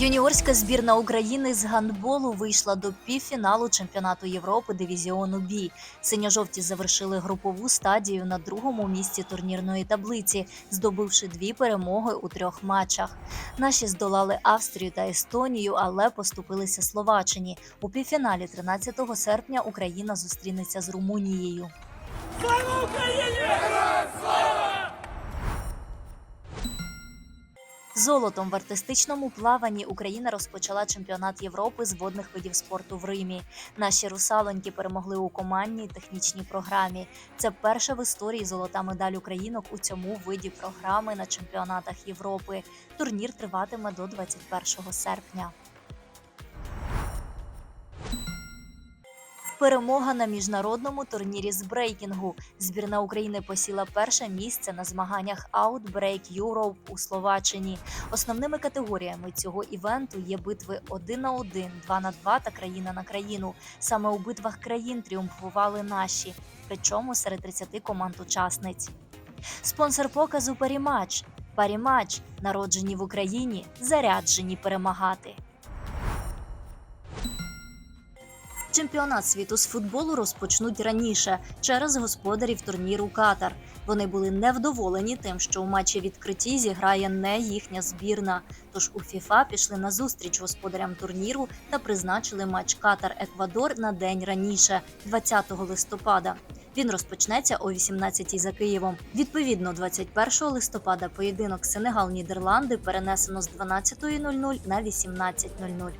Юніорська збірна України з гандболу вийшла до півфіналу чемпіонату Європи дивізіону Бі. Синьо-жовті завершили групову стадію на другому місці турнірної таблиці, здобувши дві перемоги у трьох матчах. Наші здолали Австрію та Естонію, але поступилися Словаччині. У півфіналі 13 серпня Україна зустрінеться з Румунією. Слава Україні! Золотом в артистичному плаванні Україна розпочала чемпіонат Європи з водних видів спорту в Римі. Наші русалоньки перемогли у командній технічній програмі. Це перша в історії золота медаль українок у цьому виді програми на чемпіонатах Європи. Турнір триватиме до 21 серпня. Перемога на міжнародному турнірі з брейкінгу. Збірна України посіла перше місце на змаганнях Outbreak Europe у Словаччині. Основними категоріями цього івенту є битви 1 на 1, 2 на 2 та країна на країну. Саме у битвах країн тріумфували наші, причому серед 30 команд-учасниць. Спонсор показу Парімач. Парімач, народжені в Україні, заряджені перемагати. Чемпіонат світу з футболу розпочнуть раніше через господарів турніру Катар. Вони були невдоволені тим, що у матчі відкритті зіграє не їхня збірна. Тож у ФІФА пішли на зустріч господарям турніру та призначили матч Катар-Еквадор на день раніше, 20 листопада. Він розпочнеться о 18-й за Києвом. Відповідно, 21 листопада поєдинок Сенегал-Нідерланди перенесено з 12.00 на 18.00.